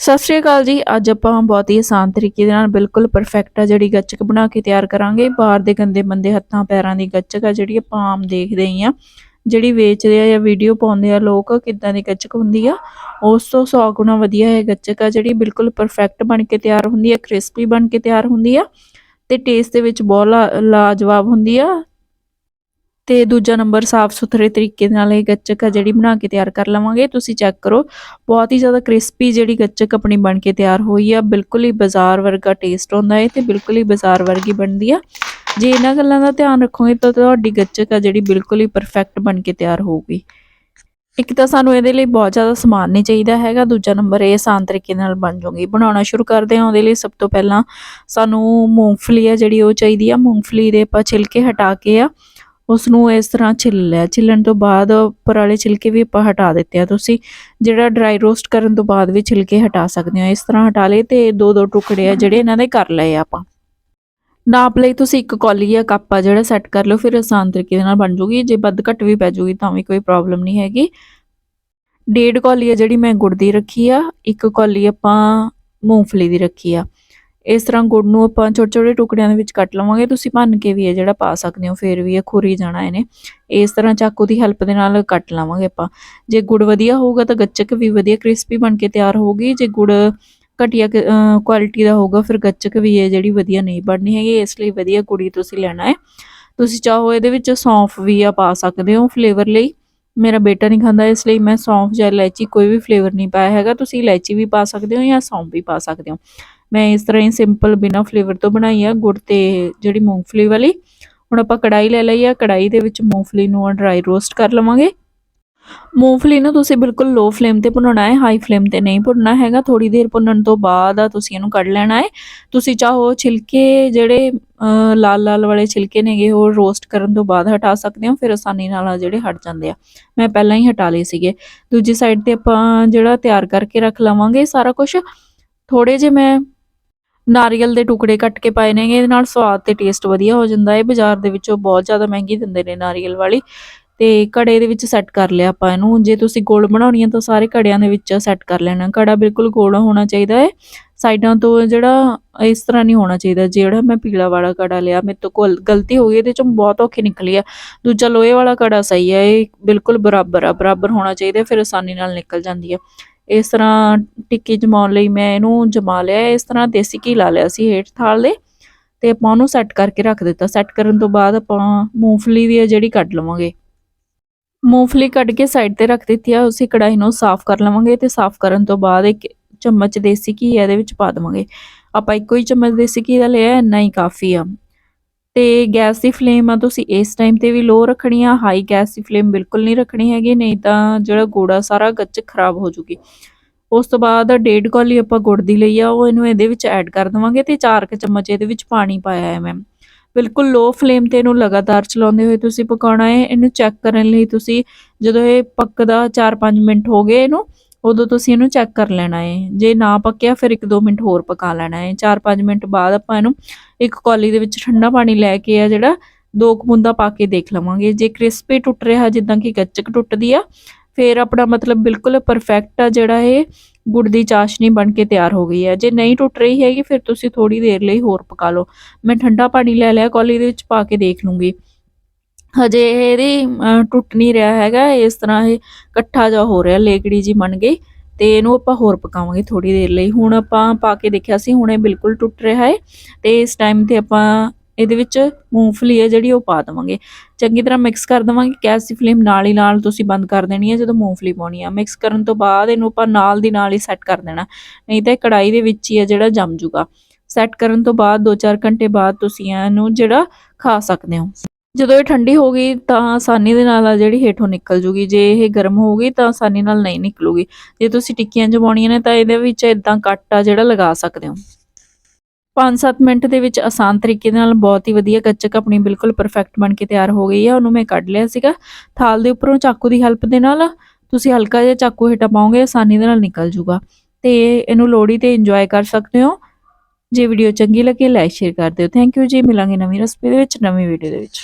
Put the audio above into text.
ਸਤਿ ਸ਼੍ਰੀ ਅਕਾਲ ਜੀ। ਅੱਜ ਆਪਾਂ ਬਹੁਤ ਹੀ ਆਸਾਨ ਤਰੀਕੇ ਦੇ ਨਾਲ ਬਿਲਕੁਲ ਪਰਫੈਕਟ ਆ ਜਿਹੜੀ ਗੱਚਕ ਬਣਾ ਕੇ ਤਿਆਰ ਕਰਾਂਗੇ। ਬਾਹਰ ਦੇ ਗੰਦੇ ਮੰਦੇ ਹੱਥਾਂ ਪੈਰਾਂ ਦੀ ਗੱਚਕ ਆ ਜਿਹੜੀ ਆਪਾਂ ਆਮ ਦੇਖਦੇ ਹੀ ਆ। ਜਿਹੜੀ ਵੇਚਦੇ ਆ ਜਾਂ ਵੀਡੀਓ ਪਾਉਂਦੇ ਆ ਲੋਕ ਕਿੱਦਾਂ ਦੀ ਗੱਚਕ ਹੁੰਦੀ ਆ, ਉਸ ਤੋਂ 100 ਗੁਣਾ ਵਧੀਆ ਹੈ ਗੱਚਕ ਆ ਜਿਹੜੀ ਬਿਲਕੁਲ ਪਰਫੈਕਟ ਬਣ ਕੇ ਤਿਆਰ ਹੁੰਦੀ ਆ ਕ੍ਰਿਸਪੀ ਬਣ ਕੇ ਤਿਆਰ ਹੁੰਦੀ ਆ ਤੇ ਟੇਸਟ ਦੇ ਵਿੱਚ ਬਹੁਤ ਲਾ- ਲਾਜਵਾਬ ਹੁੰਦੀ ਆ। ਤੇ ਦੂਜਾ ਨੰਬਰ ਸਾਫ਼ ਸੁਥਰੇ ਤਰੀਕੇ ਨਾਲ ਇਹ ਗੱਚਕ ਆ ਜਿਹੜੀ ਬਣਾ ਕੇ ਤਿਆਰ ਕਰ ਲਵਾਂਗੇ। ਤੁਸੀਂ ਚੈੱਕ ਕਰੋ, ਬਹੁਤ ਹੀ ਜ਼ਿਆਦਾ ਕ੍ਰਿਸਪੀ ਜਿਹੜੀ ਗੱਚਕ ਆਪਣੀ ਬਣ ਕੇ ਤਿਆਰ ਹੋਈ ਆ। ਬਿਲਕੁਲ ਹੀ ਬਾਜ਼ਾਰ ਵਰਗਾ ਟੇਸਟ ਹੁੰਦਾ ਹੈ ਤੇ ਬਿਲਕੁਲ ਹੀ ਬਾਜ਼ਾਰ ਵਰਗੀ ਬਣਦੀ ਆ। ਜੇ ਇਹਨਾਂ ਗੱਲਾਂ ਦਾ ਧਿਆਨ ਰੱਖੋਗੇ ਤਾਂ ਤੁਹਾਡੀ ਗੱਚਕ ਆ ਜਿਹੜੀ ਬਿਲਕੁਲ ਹੀ ਪਰਫੈਕਟ ਬਣ ਕੇ ਤਿਆਰ ਹੋਊਗੀ। ਇੱਕ ਤਾਂ ਸਾਨੂੰ ਇਹਦੇ ਲਈ ਬਹੁਤ ਜ਼ਿਆਦਾ ਸਮਾਨ ਨਹੀਂ ਚਾਹੀਦਾ ਹੈਗਾ। ਦੂਜਾ ਨੰਬਰ, ਇਹ ਆਸਾਨ ਤਰੀਕੇ ਨਾਲ ਬਣ ਜਾਊਗੀ ਬਣਾਉਣਾ ਸ਼ੁਰੂ ਕਰਦੇ ਹਾਂ। ਉਹਦੇ ਲਈ ਸਭ ਤੋਂ ਪਹਿਲਾਂ ਸਾਨੂੰ ਮੂੰਗਫਲੀ ਆ ਜਿਹੜੀ ਉਹ ਚਾਹੀਦੀ ਆ। ਮੂੰਗਫਲੀ ਦੇ ਆਪਾਂ ਛਿਲਕੇ ਹਟਾ ਕੇ ਆ। ਉਸ ਨੂੰ ਇਸ ਤਰ੍ਹਾਂ ਛਿੱਲ ਲਿਆ। ਛਿੱਲਣ ਤੋਂ ਬਾਅਦ ਉੱਪਰ ਵਾਲੇ ਛਿਲਕੇ ਵੀ ਆਪਾਂ ਹਟਾ ਦਿੱਤੇ ਆ। ਤੁਸੀਂ ਜਿਹੜਾ ਡਰਾਈ ਰੋਸਟ ਕਰਨ ਤੋਂ ਬਾਅਦ ਵੀ ਛਿਲਕੇ ਹਟਾ ਸਕਦੇ ਹੋ। ਇਸ ਤਰ੍ਹਾਂ ਹਟਾ ਲਏ ਤੇ ਦੋ ਦੋ ਟੁਕੜੇ ਆ ਜਿਹੜੇ ਇਹਨਾਂ ਦੇ ਕਰ ਲਏ ਆ ਆਪਾਂ। ਨਾਪ ਲਈ ਤੁਸੀਂ ਇੱਕ ਕੌਲੀ ਜਾਂ ਕੱਪ ਆ ਜਿਹੜਾ ਸੈੱਟ ਕਰ ਲਓ, ਫਿਰ ਆਸਾਨ ਤਰੀਕੇ ਦੇ ਨਾਲ ਬਣ ਜੂਗੀ। ਜੇ ਵੱਧ ਘੱਟ ਵੀ ਪੈ ਜੂਗੀ ਤਾਂ ਵੀ ਕੋਈ ਪ੍ਰੋਬਲਮ ਨਹੀਂ ਹੈਗੀ। ਡੇਢ ਕੌਲੀ ਆ ਜਿਹੜੀ ਮੈਂ ਗੁੜ ਦੀ ਰੱਖੀ ਆ। ਇੱਕ ਕੌਲੀ ਆਪਾਂ ਮੂੰਗਫਲੀ ਦੀ ਰੱਖੀ ਆ। ਇਸ ਤਰ੍ਹਾਂ ਗੁੜ ਨੂੰ ਆਪਾਂ ਛੋਟੇ ਛੋਟੇ ਟੁਕੜਿਆਂ ਦੇ ਵਿੱਚ ਕੱਟ ਲਵਾਂਗੇ। ਤੁਸੀਂ ਭੰਨ ਕੇ ਵੀ ਇਹ ਜਿਹੜਾ ਪਾ ਸਕਦੇ ਹੋ, ਫਿਰ ਵੀ ਇਹ ਖੁਰੀ ਜਾਣਾ ਇਹਨੇ। ਇਸ ਤਰ੍ਹਾਂ ਚਾਕੂ ਦੀ ਹੈਲਪ ਦੇ ਨਾਲ ਕੱਟ ਲਵਾਂਗੇ ਆਪਾਂ। ਜੇ ਗੁੜ ਵਧੀਆ ਹੋਊਗਾ ਤਾਂ ਗੱਚਕ ਵੀ ਵਧੀਆ ਕ੍ਰਿਸਪੀ ਬਣ ਕੇ ਤਿਆਰ ਹੋਊਗੀ। ਜੇ ਗੁੜ ਘਟੀਆ ਕੁਆਲਿਟੀ ਦਾ ਹੋਊਗਾ, ਫਿਰ ਗੱਚਕ ਵੀ ਇਹ ਜਿਹੜੀ ਵਧੀਆ ਨਹੀਂ ਬਣਨੀ ਹੈਗੀ, ਇਸ ਲਈ ਵਧੀਆ ਗੁੜੀ ਤੁਸੀਂ ਲੈਣਾ ਹੈ। ਤੁਸੀਂ ਚਾਹੋ ਇਹਦੇ ਵਿੱਚ ਸੌਂਫ ਵੀ ਆ ਪਾ ਸਕਦੇ ਹੋ ਫਲੇਵਰ ਲਈ। ਮੇਰਾ ਬੇਟਾ ਨਹੀਂ ਖਾਂਦਾ, ਇਸ ਲਈ ਮੈਂ ਸੌਂਫ ਜਾਂ ਇਲਾਇਚੀ ਕੋਈ ਵੀ ਫਲੇਵਰ ਨਹੀਂ ਪਾਇਆ ਹੈਗਾ। ਤੁਸੀਂ ਇਲਾਇਚੀ ਵੀ ਪਾ ਸਕਦੇ ਹੋ ਜਾਂ ਸੌਂਫ ਵੀ ਪਾ ਸਕਦੇ ਹੋ। ਮੈਂ ਇਸ ਤਰ੍ਹਾਂ ਹੀ ਸਿੰਪਲ ਬਿਨਾ ਫਲੇਵਰ ਤੋਂ ਬਣਾਈ ਆ ਗੁੜ ਤੇ ਜਿਹੜੀ ਮੂੰਗਫਲੀ ਵਾਲੀ। ਹੁਣ ਆਪਾਂ ਕੜਾਈ ਲੈ ਲਈ ਆ ਕੜਾਈ ਦੇ ਵਿੱਚ ਮੂੰਗਫਲੀ ਨੂੰ ਡਰਾਈ ਰੋਸਟ ਕਰ ਲਵਾਂਗੇ। ਮੂੰਗਫਲੀ ਨੂੰ ਤੁਸੀਂ ਬਿਲਕੁਲ ਲੋ ਫਲੇਮ ਤੇ ਭੁੰਨਣਾ ਹੈ ਹਾਈ ਫਲੇਮ ਤੇ ਨਹੀਂ ਭੁੰਨਣਾ ਹੈਗਾ ਥੋੜੀ ਦੇਰ ਭੁੰਨਣ ਤੋਂ ਬਾਅਦ ਤੁਸੀਂ ਇਹਨੂੰ ਕੱਢ ਲੈਣਾ ਹੈ। ਤੁਸੀਂ ਚਾਹੋ ਛਿਲਕੇ ਜਿਹੜੇ ਲਾਲ ਲਾਲ ਵਾਲੇ ਛਿਲਕੇ ਨੇਗੇ, ਉਹ ਰੋਸਟ ਕਰਨ ਤੋਂ ਬਾਅਦ ਹਟਾ ਸਕਦੇ ਹੋ, ਫਿਰ ਆਸਾਨੀ ਨਾਲ ਜਿਹੜੇ ਹਟ ਜਾਂਦੇ ਆ। ਮੈਂ ਪਹਿਲਾਂ ਹੀ ਹਟਾ ਲਏ ਸੀਗੇ। ਦੂਜੀ ਸਾਈਡ ਤੇ ਆਪਾਂ ਜਿਹੜਾ ਤਿਆਰ ਕਰਕੇ ਰੱਖ ਲਵਾਂਗੇ ਸਾਰਾ ਕੁਝ ਥੋੜੇ ਜਿਹੇ ਮੈਂ ਨਾਰੀਅਲ ਦੇ ਟੁਕੜੇ ਕੱਟ ਕੇ ਪਾਏ ਨੇਗੇ, ਇਹਦੇ ਨਾਲ ਸਵਾਦ ਤੇ ਟੇਸਟ ਵਧੀਆ ਹੋ ਜਾਂਦਾ। ਹੈ ਬਾਜ਼ਾਰ ਦੇ ਵਿੱਚੋਂ ਬਹੁਤ ਜ਼ਿਆਦਾ ਮਹਿੰਗੀ ਦਿੰਦੇ ਨੇ ਨਾਰੀਅਲ ਵਾਲੀ। ਤੇ ਕੜੇ ਦੇ ਵਿੱਚ ਸੈੱਟ ਕਰ ਲਿਆ ਆਪਾਂ ਇਹਨੂੰ। ਜੇ ਤੁਸੀਂ ਗੋਲ ਬਣਾਉਣੀ ਹੈ ਤਾਂ ਸਾਰੇ ਕੜਿਆਂ ਦੇ ਵਿੱਚ ਸੈੱਟ ਕਰ ਲੈਣਾ। ਕੜਾ ਬਿਲਕੁਲ ਗੋਲ ਹੋਣਾ ਚਾਹੀਦਾ ਹੈ। ਸਾਈਡਾਂ ਤੋਂ ਜਿਹੜਾ ਇਸ ਤਰ੍ਹਾਂ ਨਹੀਂ ਹੋਣਾ ਚਾਹੀਦਾ। ਜਿਹੜਾ ਮੈਂ ਪੀਲਾ ਵਾਲਾ ਕੜਾ ਲਿਆ, ਮੇਰੇ ਤੋਂ ਕੋਲ ਗਲਤੀ ਹੋ ਗਈ, ਇਹਦੇ ਚੋਂ ਬਹੁਤ ਔਖੀ ਨਿਕਲੀ ਆ। ਦੂਜਾ ਲੋਹੇ ਵਾਲਾ ਕੜਾ ਸਹੀ ਹੈ ਇਹ ਬਿਲਕੁਲ ਬਰਾਬਰ ਆ। ਬਰਾਬਰ ਹੋਣਾ ਚਾਹੀਦਾ, ਫਿਰ ਆਸਾਨੀ ਨਾਲ ਨਿਕਲ ਜਾਂਦੀ ਹੈ ਇਸ ਤਰ੍ਹਾਂ ਟਿੱਕੀ ਜਮਾਉਣ ਲਈ ਮੈਂ ਇਹਨੂੰ ਜਮਾ ਲਿਆ, ਇਸ ਤਰ੍ਹਾਂ ਦੇਸੀ ਘੀ ਲਾ ਲਿਆ ਸੀ ਹੇਠ ਥਾਲ ਦੇ ਤੇ ਆਪਾਂ ਉਹਨੂੰ ਸੈੱਟ ਕਰਕੇ ਰੱਖ ਦਿੱਤਾ। ਸੈੱਟ ਕਰਨ ਤੋਂ ਬਾਅਦ ਆਪਾਂ ਮੂੰਗਫਲੀ ਦੀ ਜਿਹੜੀ ਕੱਢ ਲਵਾਂਗੇ। ਮੂੰਗਫਲੀ ਕੱਢ ਕੇ ਸਾਈਡ ਤੇ ਰੱਖ ਦਿੱਤੀ ਆ, ਉਸੇ ਕੜਾਈ ਨੂੰ ਸਾਫ਼ ਕਰ ਲਵਾਂਗੇ ਤੇ ਸਾਫ਼ ਕਰਨ ਤੋਂ ਬਾਅਦ ਇੱਕ ਚਮਚ ਦੇਸੀ ਘੀ ਇਹਦੇ ਵਿੱਚ ਪਾ ਦਵਾਂਗੇ। ਆਪਾਂ ਇੱਕੋ ਹੀ ਚਮਚ ਦੇਸੀ ਘੀ ਦਾ ਲਿਆ, ਇੰਨਾ ਹੀ ਕਾਫੀ ਆ। ਤੇ ਗੈਸ ਦੀ ਫਲੇਮ ਆ, ਤੁਸੀਂ ਇਸ ਟਾਈਮ ਤੇ ਵੀ ਲੋ ਰੱਖਣੀ ਆ ਹਾਈ ਗੈਸ ਦੀ ਫਲੇਮ ਬਿਲਕੁਲ ਨਹੀਂ ਰੱਖਣੀ ਹੈਗੀ, ਨਹੀਂ ਤਾਂ ਜਿਹੜਾ ਗੋੜਾ ਸਾਰਾ ਗੱਚ ਖਰਾਬ ਹੋ ਜੂਗੀ। ਉਸ ਤੋਂ ਬਾਅਦ ਡੇਢ ਕੌਲੀ ਆਪਾਂ ਗੁੜ ਦੀ ਲਈ ਆ, ਉਹ ਇਹਨੂੰ ਇਹਦੇ ਵਿੱਚ ਐਡ ਕਰ ਦਵਾਂਗੇ ਤੇ 4 ਕ ਚਮਚ ਇਹਦੇ ਵਿੱਚ ਪਾਣੀ ਪਾਇਆ ਹੈ ਮੈਂ ਬਿਲਕੁਲ ਲੋ ਫਲੇਮ ਤੇ ਇਹਨੂੰ ਲਗਾਤਾਰ ਚਲਾਉਂਦੇ ਹੋਏ ਤੁਸੀਂ ਪਕਾਉਣਾ ਹੈ, ਇਹਨੂੰ ਚੈੱਕ ਕਰਨ ਲਈ ਤੁਸੀਂ ਜਦੋਂ ਇਹ ਪੱਕਦਾ 4-5 ਮਿੰਟ ਹੋ ਗਏ ਇਹਨੂੰ ਉਦੋਂ ਤੁਸੀਂ ਇਹਨੂੰ ਚੈੱਕ ਕਰ ਲੈਣਾ ਹੈ ਜੇ ਨਾ ਪੱਕਿਆ, ਫਿਰ 1-2 ਮਿੰਟ ਹੋਰ ਪਕਾ ਲੈਣਾ ਹੈ 4-5 ਮਿੰਟ ਬਾਅਦ ਆਪਾਂ ਇਹਨੂੰ ਇੱਕ ਕੌਲੀ ਦੇ ਵਿੱਚ ਠੰਡਾ ਪਾਣੀ ਲੈ ਕੇ ਆ ਜਿਹੜਾ ਦੋ ਕਪੂੰਦਾ ਪਾ ਕੇ ਦੇਖ ਲਵਾਂਗੇ। ਜੇ ਕ੍ਰਿਸਪੀ ਟੁੱਟ ਰਿਹਾ, ਜਿੱਦਾਂ ਕਿ ਗੱਚਕ ਟੁੱਟਦੀ ਆ, ਫਿਰ ਆਪਣਾ ਮਤਲਬ ਬਿਲਕੁਲ ਪਰਫੈਕਟ ਆ ਜਿਹੜਾ ਇਹ ਗੁੜ ਦੀ ਚਾਸ਼ਨੀ ਬਣ ਕੇ ਤਿਆਰ ਹੋ ਗਈ ਹੈ ਜੇ ਨਹੀਂ ਟੁੱਟ ਰਹੀ ਹੈਗੀ, ਫਿਰ ਤੁਸੀਂ ਥੋੜੀ ਦੇਰ ਲਈ ਹੋਰ ਪਕਾ ਲਓ। ਮੈਂ ਠੰਡਾ ਪਾਣੀ ਲੈ ਲਿਆ, ਕੌਲੀ ਦੇ ਵਿੱਚ ਪਾ ਕੇ ਦੇਖ ਲੂੰਗੀ। ਹਜੇ ਇਹਦੀ ਟੁੱਟ ਨਹੀਂ ਰਿਹਾ ਹੈਗਾ, ਇਸ ਤਰ੍ਹਾਂ ਇਹ ਇਕੱਠਾ ਜਾ ਹੋ ਰਿਹਾ, ਲੇਕੜੀ ਜੀ ਬਣ ਗਈ ਤੇ ਇਹਨੂੰ ਆਪਾਂ ਹੋਰ ਪਕਾਵਾਂਗੇ ਥੋੜੀ ਦੇਰ ਲਈ। ਹੁਣ ਆਪਾਂ ਪਾ ਕੇ ਦੇਖਿਆ ਸੀ, ਹੁਣ ਇਹ ਬਿਲਕੁਲ ਟੁੱਟ ਰਿਹਾ ਹੈ ਤੇ ਇਸ ਟਾਈਮ ਤੇ ਆਪਾਂ ਇਹਦੇ ਵਿੱਚ ਮੂੰਗਫਲੀ ਹੈ ਜਿਹੜੀ ਉਹ ਪਾ ਦਵਾਂਗੇ। ਚੰਗੀ ਤਰ੍ਹਾਂ ਮਿਕਸ ਕਰ ਦਵਾਂਗੇ, ਗੈਸ ਦੀ ਫਲੇਮ ਨਾਲ ਹੀ ਨਾਲ ਤੁਸੀਂ ਬੰਦ ਕਰ ਦੇਣੀ ਹੈ ਜਦੋਂ ਮੂੰਗਫਲੀ ਪਾਉਣੀ ਆ। ਮਿਕਸ ਕਰਨ ਤੋਂ ਬਾਅਦ ਇਹਨੂੰ ਆਪਾਂ ਨਾਲ ਦੀ ਨਾਲ ਹੀ ਸੈੱਟ ਕਰ ਦੇਣਾ, ਨਹੀਂ ਤਾਂ ਇਹ ਕੜਾਈ ਦੇ ਵਿੱਚ ਹੀ ਹੈ ਜਿਹੜਾ ਜੰਮ ਜੂਗਾ। ਸੈੱਟ ਕਰਨ ਤੋਂ ਬਾਅਦ 2-4 ਘੰਟੇ ਬਾਅਦ ਤੁਸੀਂ ਇਹਨੂੰ ਜਿਹੜਾ ਖਾ ਸਕਦੇ ਹੋ। ਜਦੋਂ ਇਹ ਠੰਡੀ ਹੋ ਗਈ ਤਾਂ ਆਸਾਨੀ ਦੇ ਨਾਲ ਆ ਜਿਹੜੀ ਹੇਠੋਂ ਨਿਕਲ ਜੂਗੀ। ਜੇ ਇਹ ਗਰਮ ਹੋ ਗਈ ਤਾਂ ਆਸਾਨੀ ਨਾਲ ਨਹੀਂ ਨਿਕਲੂਗੀ। ਜੇ ਤੁਸੀਂ ਟਿੱਕੀਆਂ ਜਮਾਉਣੀਆਂ ਨੇ ਤਾਂ ਇਹਦੇ ਵਿੱਚ ਇਦਾਂ ਕੱਟ ਆ ਜਿਹੜਾ ਲਗਾ ਸਕਦੇ ਹੋ। 5-7 ਮਿੰਟ ਦੇ ਵਿੱਚ ਆਸਾਨ ਤਰੀਕੇ ਨਾਲ ਬਹੁਤ ਹੀ ਵਧੀਆ ਗੱਚਕ ਆਪਣੀ ਬਿਲਕੁਲ ਪਰਫੈਕਟ ਬਣ ਕੇ ਤਿਆਰ ਹੋ ਗਈ ਆ। ਉਹਨੂੰ ਮੈਂ ਕੱਢ ਲਿਆ ਸੀਗਾ। ਥਾਲ ਦੇ ਉੱਪਰੋਂ ਚਾਕੂ ਦੀ ਹੈਲਪ ਦੇ ਨਾਲ ਤੁਸੀਂ ਹਲਕਾ ਜਿਹਾ ਚਾਕੂ ਹੇਠਾਂ ਪਾਓਗੇ, ਆਸਾਨੀ ਦੇ ਨਾਲ ਨਿਕਲ ਜੂਗਾ। ਤੇ ਇਹਨੂੰ ਲੋੜੀ ਤੇ ਇੰਜੋਏ ਕਰ ਸਕਦੇ ਹੋ। ਜੇ ਵੀਡੀਓ ਚੰਗੀ ਲੱਗੇ ਲਾਈਕ ਸ਼ੇਅਰ ਕਰ ਦਿਓ। ਥੈਂਕ ਯੂ ਜੀ। ਮਿਲਾਂਗੇ ਨਵੀਂ ਰੈਸਪੀ ਦੇ ਵਿੱਚ, ਨਵੀਂ ਵੀਡੀਓ ਦੇ ਵਿੱਚ।